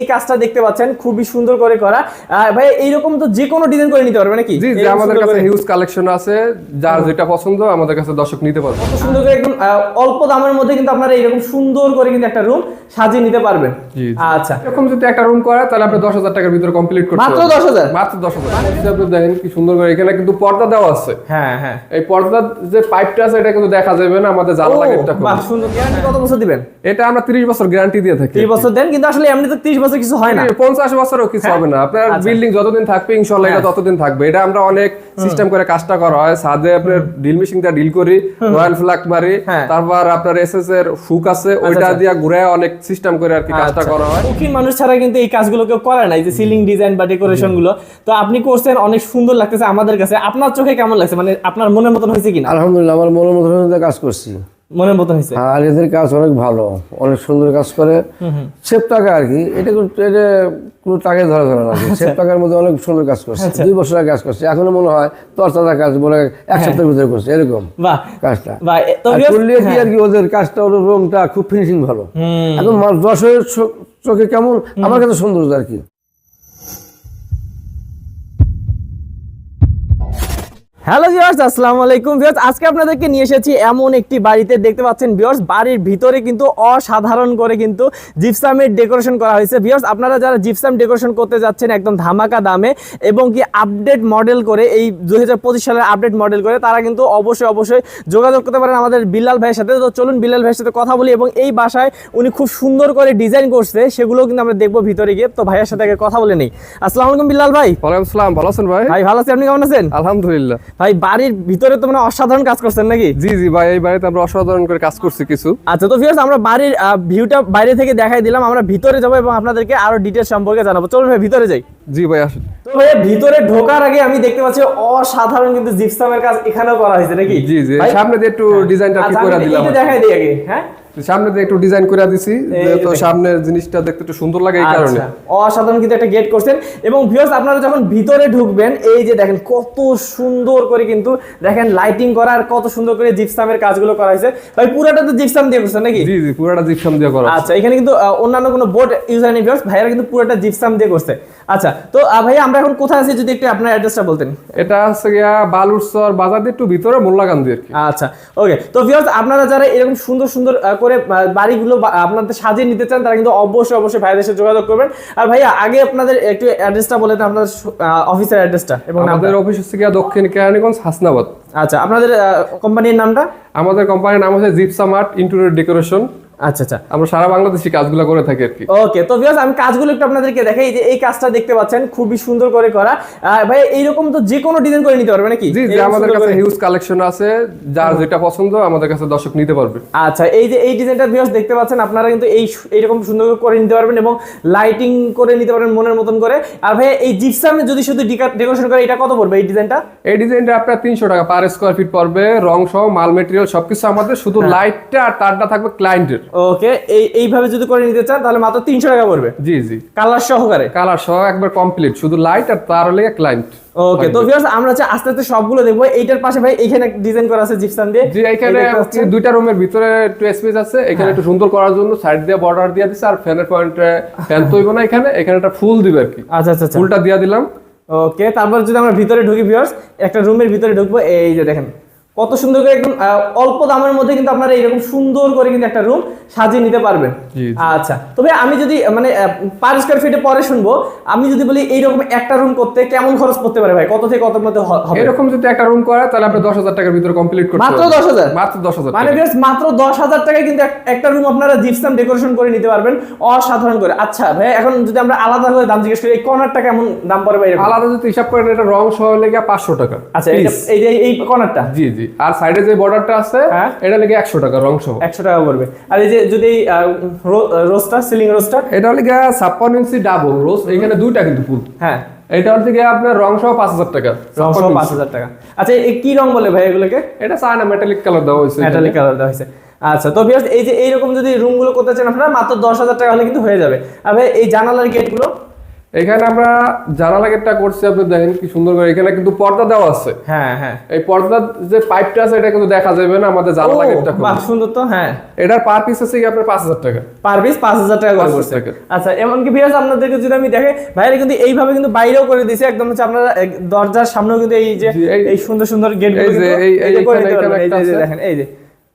এই কাজটা দেখতে পাচ্ছেন খুবই সুন্দর করে করা। ভাই এইরকম তো যে কোনো ডিজাইন করে নিতে পারবে নাকি? জি জি আমাদের কাছে হিউজ কালেকশন আছে। যার যেটা পছন্দ আমাদের কাছে দর্শক নিতে পারবে। কত সুন্দর করে একদম অল্প দামের মধ্যে কিন্তু আপনারা এরকম সুন্দর করে কিন্তু একটা রুম সাজিয়ে নিতে পারবেন। আচ্ছা। এরকম যদি একটা রুম করে তাহলে আপনি দশ হাজার টাকার ভিতরে কমপ্লিট করতে মাত্র পারবেন। 10,000? মাত্র দশ হাজার। আপনি দেখেন কি সুন্দর করে এখানে কিন্তু পর্দা দেওয়া আছে। হ্যাঁ হ্যাঁ। এই পর্দার যে পাইপটা আছে এটা কিন্তু দেখা যাবে না আমাদের জানালা গেটটা বাহ, সুন্দর। গ্যারান্টি কত বছর দিবেন? এটা আমরা 30 বছর গ্যারান্টি দিয়ে থাকি। 30 বছর দেন কিন্তু আসলে এমনি তো 30 বছর কিছু হয় না। পঞ্চাশ বছরও কিছু হবে না। আপনার আচ্ছা। বিল্ডিং যতদিন থাকবে ইনশাল্লাহ এটা ততদিন থাকবে। এটা আমরা অনেক সিস্টেম করে কাজটা করা হয়। সাদে আপনার ড্রিল মেশিন দিয়ে ডিল করি রয়্যাল ফ্লাগ মারি হ্যাঁ। তারপর আপনার এসএস এর হুক আছে ওইটা দিয়ে ঘুরে অনেক সিস্টেম করে আর কি কাজটা আচ্ছা। করা হয়। শৌখিন মানুষ ছাড়া কিন্তু এই কাজগুলো কেউ করে না এই যে সিলিং ডিজাইন বা ডেকোরেশনগুলো। তো আপনি করছেন অনেক সুন্দর লাগতেছে আমাদের কাছে। আপনার চোখে কেমন লাগছে? মানে আপনার মনের মতন হয়েছে কিনা? আলহামদুলিল্লাহ আমার মনের মতো মতো কাজ করছি। মনের মতন হয়েছে। আর এদের কাজ অনেক ভালো অনেক সুন্দর কাজ করে। সেফ টাকা আর কি এটা কোনো- এটা কোনো টাকায় ধরা ধরে না। সেফ টাকার মধ্যে অনেক সুন্দর কাজ করছে। দুই বছর আগে কাজ করছে এখনও মনে হয় দশ টাকার কাজ বলে এক সপ্তাহের ভিতরে করছে এরকম কাজটা। করলে কি আর কি ওদের কাজটা ওদের রংটা খুব ফিনিশিং ভালো। এখন দশের চোখে কেমন আমার কাছে সুন্দর আর কি। হ্যালো ভিউয়ার্স আসসালামু আলাইকুম। ভিউয়ার্স আজকে আপনাদেরকে নিয়ে এসেছি এমন একটি বাড়িতে দেখতে পাচ্ছেন ভিউয়ার্স বাড়ির ভিতরে কিন্তু অসাধারণ করে কিন্তু জিপসামের ডেকোরেশন করা হয়েছে। ভিউয়ার্স আপনারা যারা জিপসাম ডেকোরেশন করতে যাচ্ছেন একদম ধামাকা দামে এবং কি আপডেট মডেল করে এই দুই হাজার পঁচিশ সালের আপডেট মডেল করে তারা কিন্তু অবশ্যই অবশ্যই যোগাযোগ করতে পারেন আমাদের বিল্লাল ভাইয়ের সাথে। তো চলুন বিল্লাল ভাইয়ের সাথে কথা বলি এবং এই বাসায় উনি খুব সুন্দর করে ডিজাইন করছে সেগুলো কিন্তু আমরা দেখব ভিতরে গিয়ে। তো ভাইয়ের সাথে আগে কথা বলে নেই। আসসালামু আলাইকুম বিল্লাল ভাই। ওয়ালাইকুম আসসালাম ভালো আছেন ভাই? ভাই ভালো আছি আপনি কেমন আছেন? আলহামদুলিল্লাহ। ভাই বাড়ির ভিতরে তো মানে অসাধারণ কাজ করছেন নাকি? জি জি ভাই এই বাড়িতে আমরা অসাধারণ করে কাজ করছি কিছু। আচ্ছা তো ভিউয়ার্স আমরা বাড়ির ভিউটা বাইরে থেকে দেখাই দিলাম আমরা ভিতরে যাব এবং আপনাদেরকে আরও ডিটেলস সম্পর্কে জানাব। চলুন ভাই ভিতরে যাই। জি ভাই আসেন। তো ভাই ভিতরে ঢোকার আগে আমি দেখতে পাচ্ছি অসাধারণ কিন্তু জিপসামের কাজ এখানেও করা হয়েছে নাকি? জি জি সামনে দিয়ে একটু ডিজাইনটা কি আচ্ছা, করে দিলাম দেখাই দিই আগে হ্যাঁ? সামনে দিয়ে একটু ডিজাইন করে দিছি দেখেন। সামনের জিনিসটা দেখতে একটু সুন্দর লাগে এই কারণে। আচ্ছা, অসাধারণ কিন্তু একটা গেট করছেন। এবং ভিউয়ার্স আপনারা যখন ভিতরে ঢুকবেন এই যে দেখেন কত সুন্দর করে কিন্তু দেখেন লাইটিং করা আর কত সুন্দর করে জিপসামের কাজগুলো করা হয়েছে। ভাই পুরাটা তো জিপসাম দিয়ে করছেন নাকি? জি জি পুরোটা জিপসাম দিয়ে করা আচ্ছা এখানে কিন্তু অন্যান্য কোনো বোর্ড ইউজ হয়নি ভিউয়ার্স ভাইয়ারা কিন্তু পুরোটা জিপসাম দিয়ে করছে। আচ্ছা তো ভাইয়া আমরা এখন কোথায় আছি যদি একটু আপনার অ্যাড্রেসটা বলতেন? এটা হচ্ছে গিয়া বালুরচর বাজার দিয়ে একটু ভিতরে মোল্লাকান্দি আর আচ্ছা ওকে তো ভিউয়ার্স আপনারা যারা এরকম সুন্দর সুন্দর করে বাড়িগুলো আপনাদের সাজিয়ে নিতে চান তারা কিন্তু অবশ্যই অবশ্যই ভাইদের সাথে যোগাযোগ করবেন। আর ভাইয়া আগে আপনাদের একটু অ্যাড্রেসটা বলে দেন আপনাদের অফিসের অ্যাড্রেসটা এবং আপনাদের আমাদের অফিস হচ্ছে গিয়া দক্ষিণ কেরানীগঞ্জ হাসনাবাদ। আচ্ছা আপনাদের কোম্পানির নামটা? আমাদের কোম্পানির নাম হচ্ছে জিপসা মার্ট ইন্টেরিয়র ডেকোরেশন। আচ্ছা আচ্ছা। আমরা সারা বাংলাদেশি কাজগুলো করে থাকি আর কি। ওকে তো ভিউয়ার্স আমি কাজগুলো একটু আপনাদেরকে দেখাই যে এই কাজটা দেখতে পাচ্ছেন খুবই সুন্দর করে করা। ভাই এইরকম তো যে কোনো ডিজাইন করে নিতে পারবে নাকি? জি জি আমাদের কাছে হিউজ কালেকশন আছে যার যেটা পছন্দ আমাদের কাছে দর্শক নিতে পারবে। আচ্ছা এই যে এই ডিজাইনটা ভিউয়ার্স দেখতে পাচ্ছেন আপনারা কিন্তু এই এইরকম সুন্দর করে নিতে পারবেন এবং লাইটিং করে নিতে পারবেন মনের মতন করে। আর ভাই এই জিপসামে যদি শুধু ডেকোরেশন করে এটা কত পড়বে এই ডিজাইনটা এই ডিজাইনটা আপনার তিনশো টাকা পার স্কোয়ার ফিট পড়বে রং সহ মাল মেটেরিয়াল সবকিছু আমাদের শুধু হ্যাঁ। লাইটটা আর তারটা থাকবে ক্লায়েন্টের ওকে এই এইভাবে যদি করে নিতে চান তাহলে মাত্র তিনশো টাকা পড়বে। জি জি। কালার সহকারে। কালার সহ একবার কমপ্লিট শুধু লাইট আর তার হলে ওকে তো ভিউয়ার্স আমরা হচ্ছে আস্তে আস্তে সবগুলো দেখব। এইটার পাশে ভাই এখানে ডিজাইন করা আছে জিপসাম দিয়ে। জি এখানে? দুইটা রুমের ভিতরে একটু স্পেস আছে। হ্যাঁ। এখানে একটু সুন্দর করার জন্য সাইড দিয়ে বর্ডার দিয়ে আর ফ্যানের পয়েন্টে ফ্যান তৈব না এখানে। এখানে একটা ফুল দিবে আর কি। আচ্ছা আচ্ছা আচ্ছা। ফুলটা দিয়ে দিলাম। ওকে তারপর যদি আমরা ভিতরে ঢুকি ভিউয়ার্স একটা রুমের ভিতরে ঢুকবো। এই যে দেখেন কত সুন্দর করে একদম অল্প দামের মধ্যে কিন্তু আপনারা এরকম সুন্দর করে কিন্তু একটা রুম সাজিয়ে নিতে পারবেন। আচ্ছা তবে আমি যদি মানে পার স্কোয়ার ফিটে পরে শুনব আমি যদি বলি এইরকম একটা রুম করতে কেমন খরচ পড়তে পারে ভাই কত থেকে কত মধ্যে হবে এরকম যদি একটা রুম করে তাহলে আপনি দশ হাজার টাকার ভিতরে কমপ্লিট করতে মাত্র পারবেন। 10,000? মাত্র দশ হাজার মানে মাত্র দশ হাজার টাকায় কিন্তু একটা রুম আপনারা জিপসাম ডেকোরেশন করে নিতে পারবেন অসাধারণ করে আচ্ছা ভাই এখন যদি আমরা আলাদা করে দাম জিজ্ঞেস করি এই কর্নারটা কেমন দাম পড়বে? আলাদা যদি হিসাব করেন এটা রং সহ লেগে পাঁচশো টাকা আচ্ছা এই এই কর্নারটা জি জি আর সাইডে যে বর্ডারটা আছে হ্যাঁ। এটা লেগে একশো টাকা রং সহ। একশো টাকা পড়বে। আর এই যে যদি রোস্টার সিলিং রোস্টার এটা হলে গিয়ে ছাপ্পান্ন ইঞ্চি ডাবল রোজ এখানে দুইটা কিন্তু ফুল হ্যাঁ। এটা হচ্ছে গিয়ে আপনার রং সহ পাঁচ হাজার টাকা। রং সহ 56 পাঁচ হাজার টাকা। আচ্ছা এই কি রং বলে ভাই এগুলোকে? এটা চায়না মেটালিক কালার দেওয়া হয়েছে মেটালিক কালার দেওয়া হয়েছে। আচ্ছা তো viewers, এই যে এইরকম যদি রুমগুলো করতে চান আপনারা মাত্র দশ হাজার টাকা হলে কিন্তু হয়ে যাবে। আর ভাই এই জানালার গেটগুলো এখানে আমরা জানালা গেটটা করছি আপনি দেখেন কি সুন্দর করে এখানে কিন্তু পর্দা দেওয়া আছে। হ্যাঁ হ্যাঁ। এই পর্দার যে পাইপটা আছে এটা কিন্তু দেখা যাবে না আমাদের জানালা গেটটা বাহ সুন্দর তো হ্যাঁ। এটার পার পিস আছে কি আপনার পাঁচ হাজার টাকা? পার পিস পাঁচ হাজার টাকা করে 5,000 টাকা। আচ্ছা এমনকি ভিউয়ার্স আপনাদেরকে যদি আমি দেখে ভাইরা কিন্তু এইভাবে কিন্তু বাইরেও করে দিয়েছে একদম হচ্ছে আপনারা দরজার সামনেও কিন্তু এই যে এই- সুন্দর সুন্দর গেট এই যে, এই- এই-। দেখেন এই যে।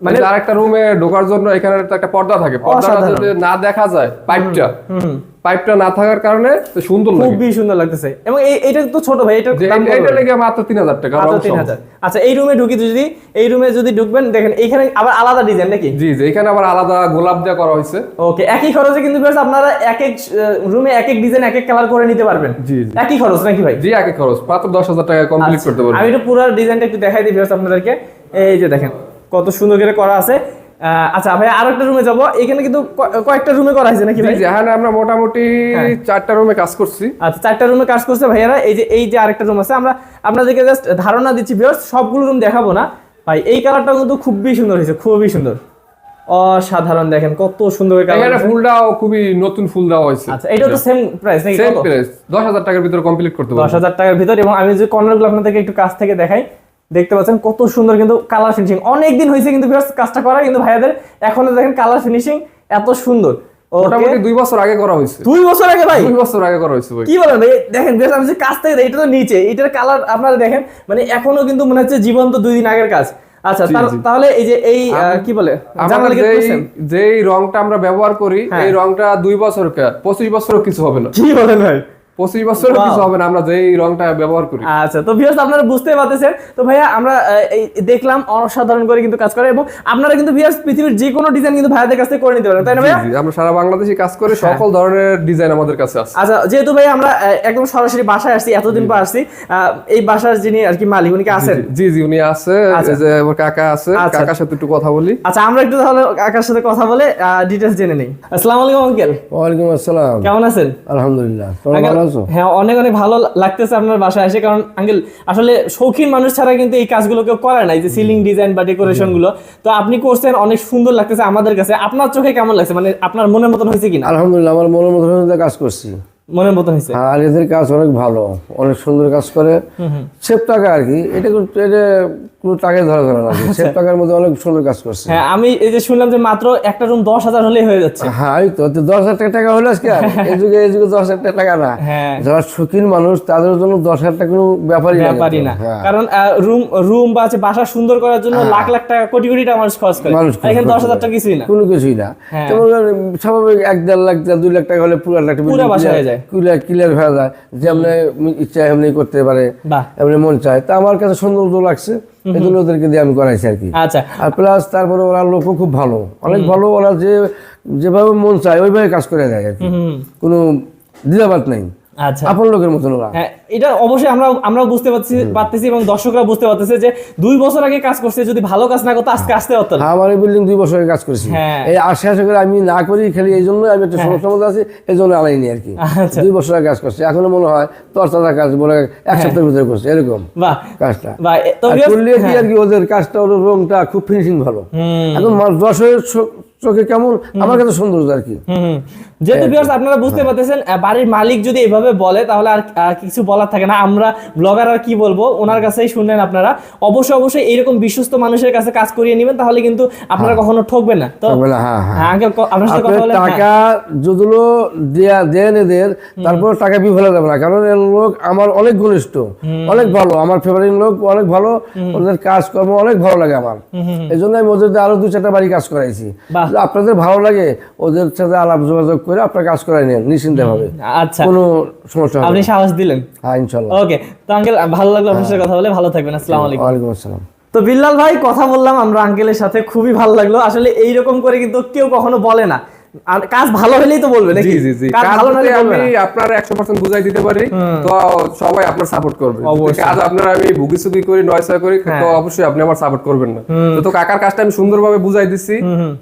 মানে মানে আর একটা রুমে ঢোকার জন্য এখানে একটা পর্দা থাকে। পর্দাটা যদি না দেখা যায় পাইপটা হুম। পাইপটা না থাকার কারণে সুন্দর খুবই সুন্দর লাগতেছে। এবং এই এটা তো ছোট ভাই এটা করে? লেগে মাত্র তিন হাজার টাকা মাত্র তিন। হাজার। আচ্ছা এই রুমে ঢুকি যদি এই রুমে যদি ঢুকবেন দেখেন এখানে আবার আলাদা ডিজাইন নাকি? জি জি এখানে আবার আলাদা গোলাপ দিয়ে করা হয়েছে। ওকে একই খরচে কিন্তু আপনারা এক এক রুমে এক এক ডিজাইন এক এক কালার করে নিতে পারবেন। জি, জি। একই খরচ নাকি ভাই? জি একই খরচ মাত্র দশ হাজার টাকা কমপ্লিট আচ্ছা, করতে পারবেন। আমি একটু পুরো ডিজাইনটা একটু দেখাই দিই আপনাদেরকে। এই যে দেখেন কত সুন্দর করে করা আছে। আচ্ছা ভাই আরও একটা রুমে যাব। এখানে কিন্তু কয়েকটা রুমে করা হয়েছে নাকি ভাই? জি আমরা মোটামুটি হ্যাঁ। চারটা রুমে কাজ করছি। আচ্ছা চারটা রুমে কাজ করছে ভাইয়ারা। এই যে এই যে আরেকটা রুম আছে আমরা আপনাদেরকে জাস্ট ধারণা দিচ্ছি ভিউয়ার্স সবগুলো রুম দেখাবো না। ভাই এই কালারটা কিন্তু খুবই সুন্দর হয়েছে খুবই সুন্দর। অসাধারণ দেখেন কত সুন্দর এখানে ফুলটাও খুবই নতুন ফুল দেওয়া হয়েছে। আচ্ছা এটা তো সেম প্রাইস নাকি সেম প্রাইস দশ হাজার টাকার ভিতরে কমপ্লিট করতে পারবেন হাজার টাকার ভিতর এবং আমি যে কর্নারগুলো আপনাদেরকে একটু কাছ থেকে দেখাই দেখতে পাচ্ছেন কত সুন্দর কিন্তু কালার ফিনিশিং অনেক দিন হয়েছে কিন্তু কাজটা করা কিন্তু ভাইয়াদের এখনও দেখেন কালার ফিনিশিং এত সুন্দর। মোটামুটি দুই বছর আগে করা হয়েছে। দুই বছর আগে ভাই? দুই বছর আগে করা হয়েছে ভাই। কি বলেন দেখেন বেশ আমি যে কাজ থেকে এটা তো নিচে। এটার কালার আপনারা দেখেন মানে এখনও কিন্তু মনে হচ্ছে জীবন্ত দুই দিন আগের কাজ। আচ্ছা। তাহলে এই যে এই কি বলে? করছেন? রংটা আমরা ব্যবহার করি হ্যাঁ। এই রংটা দুই বছর পঁচিশ বছরও কিছু হবে না। কি বলেন ভাই? পঁচিশ Wow. কিছু হবে না আমরা যেই রংটা ব্যবহার করি। আচ্ছা তো ভিউয়ার্স আপনারা বুঝতে পারতেছেন। তো ভাইয়া আমরা এই দেখলাম অসাধারণ করে কিন্তু কাজ করে এবং আপনারা কিন্তু ভিউয়ার্স পৃথিবীর যে কোনো ডিজাইন কিন্তু ভাইয়াদের কাছ থেকে করে নিতে পারেন তাই না ভাইয়া? আমরা সারা বাংলাদেশে কাজ করে সকল ধরনের ডিজাইন আমাদের কাছে আছে। আচ্ছা যেহেতু ভাই আমরা একদম সরাসরি বাসায় আসছি এতদিন পর আসছি এই বাসার যিনি আর কি মালিক উনি কি আছেন? জি জি উনি আছে আচ্ছা। যে আমার কাকা আছে আচ্ছা। কাকার সাথে একটু কথা বলি। আচ্ছা আমরা একটু তাহলে কাকার সাথে কথা বলে ডিটেলস জেনে নিই। আসসালামু আলাইকুম আঙ্কেল ওয়ালাইকুম আসসালাম। কেমন আছেন? আলহামদুলিল্লাহ। তোমরা ভালো আছো হ্যাঁ অনেক অনেক ভালো লাগতেছে আপনার বাসায় এসে। কারণ আঙ্কেল আসলে শৌখিন মানুষ ছাড়া কিন্তু এই কাজগুলো কেউ করে নাই যে সিলিং ডিজাইন বা ডেকোরেশনগুলো। তো আপনি করছেন অনেক সুন্দর লাগতেছে আমাদের কাছে। আপনার চোখে কেমন লাগছে? মানে আপনার মনের মতন হয়েছে কিনা? আলহামদুলিল্লাহ আমার মনের মতন কাজ করছি। মনের মতন হয়েছে। আর এদের কাজ অনেক ভালো অনেক সুন্দর কাজ করে। সেফ টাকা আর কি এটা এটা কোনো টাকায় ধরা ধরে না। সেফ টাকার মধ্যে অনেক সুন্দর কাজ করছে। হ্যাঁ আমি এই যে শুনলাম যে মাত্র একটা রুম দশ হাজার হলেই হয়ে যাচ্ছে। হ্যাঁ তো দশ হাজার টাকা টাকা হলো আজকে এই যুগে এই যুগে দশ হাজার টাকা টাকা না। হ্যাঁ। যারা শৌখিন মানুষ তাদের জন্য দশ হাজার টাকা কোনো ব্যাপারই না। ব্যাপারই। না। হ্যাঁ। কারণ রুম রুম বা হচ্ছে বাসা সুন্দর করার জন্য লাখ লাখ টাকা কোটি কোটি টাকা মানুষ খরচ করে। এখানে দশ হাজার টাকা কিছুই না। কোনো কিছুই না। হ্যাঁ। স্বাভাবিক এক দেড় লাখ দুই লাখ টাকা হলে পুরো একটা পুরো বাসা হয়ে যায়। ক্লিয়ার ক্লিয়ার হয়ে যায় যেমনি ইচ্ছা এমনি করতে পারে এমনি মন চায়। তা আমার কাছে সৌন্দর্য লাগছে এই জন্য ওদেরকে দিয়ে আমি করাইছি আর কি। আচ্ছা। আর প্লাস তারপরে ওরা লোকও খুব ভালো। অনেক ভালো ওরা যে যেভাবে মন চায় ওইভাবে কাজ করে দেয় আর কি। কোনো দ্বিধাবাদ নেই। আচ্ছা। আপন লোকের মতন ওরা। হ্যাঁ এটা অবশ্যই আমরা আমরাও বুঝতে পারছি পারতেছি এবং দর্শকরা বুঝতে পারতেছে যে দুই বছর আগে কাজ করছে যদি ভালো কাজ না করতো আজকে আসতে পারতো না। হ্যাঁ, আমার এই বিল্ডিং দুই বছর আগে কাজ করেছি। হ্যাঁ। এই আশে আশে করে আমি না করি খালি এই জন্য আমি একটা সমস্যার মধ্যে আছি এই জন্য আনাইনি আর কি। আচ্ছা। দুই বছর আগে কাজ করছি। এখনও মনে হয় তোর তাজা কাজ বলে এক সপ্তাহের ভিতরে করছে এরকম বাহ। কাজটা। করলে কি আর কি ওদের কাজটা ওদের রংটা খুব ফিনিশিং ভালো। এখন দশের চোখে কেমন আমার কাছে সৌন্দর্য আর কি। যেহেতু ভিউয়ার্স আপনারা বুঝতে পারতেছেন বাড়ির মালিক যদি এভাবে বলে তাহলে আর কিছু বলার থাকে না। আমরা ব্লগার আর কি বলব ওনার কাছেই শুনলেন আপনারা। অবশ্যই অবশ্যই এরকম বিশ্বস্ত মানুষের কাছে কাজ করিয়ে নেবেন তাহলে কিন্তু আপনারা কখনো ঠকবেন না। তো হ্যাঁ হ্যাঁ। হ্যাঁ আপনার সাথে কথা বলে হ্যাঁ। টাকা যদিও দেয়া দেন এদের তারপর টাকা বিফলে যাবে না। কারণ এর লোক আমার অনেক ঘনিষ্ঠ অনেক ভালো। আমার ফেভারিট লোক অনেক ভালো ওদের কাজকর্ম অনেক ভালো লাগে আমার। এই জন্য আমি ওদের আরও দু চারটা বাড়ি কাজ করাইছি। আপনাদের ভালো লাগে ওদের সাথে আলাপ যোগাযোগ করে আপনার কাজ করাই নেন নিশ্চিন্তে ভাবে। আচ্ছা। কোনো সমস্যা আপনি সাহস দিলেন? হ্যাঁ ইনশাল্লাহ। ওকে তো আঙ্কেল ভালো লাগল আপনার সাথে কথা বলে ভালো থাকবেন আসসালামু আলাইকুম। ওয়ালাইকুম আসসালাম। তো বিল্লাল ভাই কথা বললাম আমরা আঙ্কেলের সাথে খুবই ভালো লাগল। আসলে এইরকম করে কিন্তু কেউ কখনো বলে না। আর কাজ ভালো হলেই তো বলবে নাকি? জি জি জি। কাজ ভালো না হলে আমি। আপনার একশো পার্সেন্ট বুঝাই দিতে পারি তো সবাই আপনার সাপোর্ট করবে। অবশ্যই। কাজ আপনার আমি ভুগি সুগি করি নয়সা করি তো হ্যাঁ। অবশ্যই আপনি আমার সাপোর্ট করবেন না। তো কাকার কাজটা আমি সুন্দরভাবে বুঝাই দিচ্ছি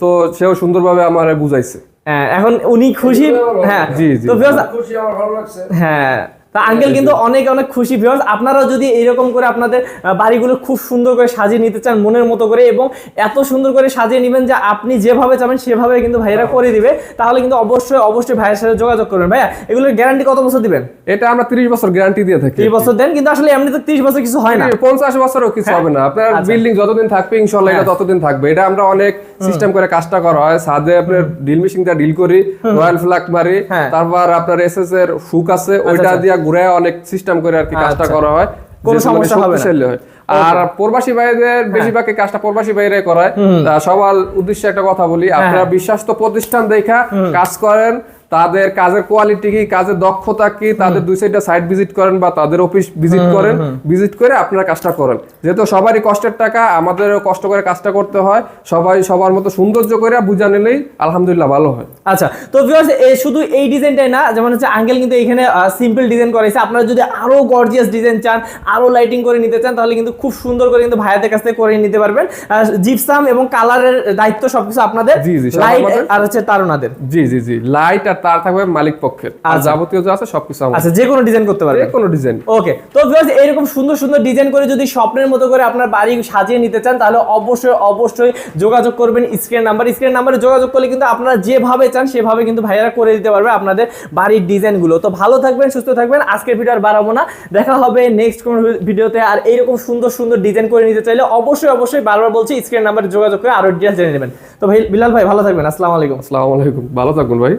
তো সেও সুন্দরভাবে আমার বুঝাইছে। হ্যাঁ, এখন উনি খুশি হ্যাঁ জি, জি। তো খুশি আমার ভালো লাগছে। হ্যাঁ। তা আঙ্কেল কিন্তু অনেক অনেক খুশি ভিউয়ার্স আপনারাও যদি এরকম করে আপনাদের বাড়িগুলো খুব সুন্দর করে সাজিয়ে নিতে চান মনের মতো করে এবং এত সুন্দর করে সাজিয়ে নেবেন যে আপনি যেভাবে চাবেন সেভাবে কিন্তু ভাইয়েরা করে দিবে তাহলে কিন্তু অবশ্যই অবশ্যই ভাইয়ের সাথে যোগাযোগ করবেন। ভাইয়া এগুলোর গ্যারান্টি কত বছর দিবেন? এটা আমরা তিরিশ বছর গ্যারান্টি দিয়ে থাকি। ত্রিশ বছর দেন কিন্তু আসলে এমনি তো ত্রিশ বছর কিছু হয় না। পঞ্চাশ বছরও কিছু হবে না। আপনার আচ্ছা। বিল্ডিং যতদিন থাকবে ইনশাল্লাহ এটা ততদিন থাকবে। এটা আমরা অনেক সিস্টেম করে কাজটা করা হয়। সাদে আপনার ডিল মেশিন দিয়ে ডিল করি রয়্যাল ফ্লাগ মারি হ্যাঁ। তারপর আপনার এসএস এর হুক আছে ওইটা আচ্ছা। দিয়ে ঘুরে অনেক সিস্টেম করে আর কি কাজটা আচ্ছা। করা হয়। কোনো সমস্যা হবে না। হয়। আর প্রবাসী ভাইদের বেশিরভাগই কাজটা প্রবাসী বাইরে করায়। সবার উদ্দেশ্যে একটা কথা বলি আপনারা বিশ্বাস তো প্রতিষ্ঠান দেখা কাজ করেন তাদের কাজের কোয়ালিটি কি কাজের দক্ষতা কি তাদের দুই সাইডটা সাইট ভিজিট করেন বা তাদের অফিস ভিজিট করেন ভিজিট করে আপনারা কাজটা করেন। যেহেতু সবারই কষ্টের টাকা আমাদের কষ্ট করে কাজটা করতে হয় সবাই সবার মতো সৌন্দর্য করে বুঝা নিলেই আলহামদুলিল্লাহ ভালো হয়। আচ্ছা তো ভিউয়ার্স শুধু এই ডিজাইনটাই না যেমন হচ্ছে আঙ্কেল কিন্তু এখানে সিম্পল ডিজাইন করেছে আপনারা যদি আরও গর্জিয়াস ডিজাইন চান আরও লাইটিং করে নিতে চান তাহলে কিন্তু খুব সুন্দর করে কিন্তু ভাইয়াদের কাছ থেকে করে নিতে পারবেন। জিপসাম এবং কালারের দায়িত্ব সবকিছু আপনাদের জি, জি, লাইট আর হচ্ছে তারুণাদের। জি জি জি লাইট আর তার থাকবে মালিক পক্ষের। আর আচ্ছা। যাবতীয় যা আছে সবকিছু আমাদের আচ্ছা যে কোনো ডিজাইন করতে পারবেন। যে কোনো ডিজাইন ওকে তো ভিউয়ার্স এরকম সুন্দর সুন্দর ডিজাইন করে যদি স্বপ্নের মতো করে আপনার বাড়ি সাজিয়ে নিতে চান তাহলে অবশ্যই অবশ্যই যোগাযোগ করবেন স্ক্রিন নাম্বার স্ক্রিন নাম্বারে যোগাযোগ করলে কিন্তু আপনারা যেভাবে চান সেভাবে কিন্তু ভাইয়ারা করে দিতে পারবে আপনাদের বাড়ির ডিজাইনগুলো তো ভালো থাকবেন সুস্থ থাকবেন। আজকের ভিডিও আর বাড়াবো না। দেখা হবে নেক্সট কোন ভিডিওতে আর এইরকম সুন্দর সুন্দর ডিজাইন করে নিতে চাইলে অবশ্যই অবশ্যই বারবার বলছি স্ক্রিন নাম্বারে যোগাযোগ করে আরও ডিটেলস জেনে নেবেন। তো ভাই বিলাল ভাই ভালো থাকবেন। আসসালামু আলাইকুম। আসসালামু আলাইকুম। ভালো থাকুন ভাই।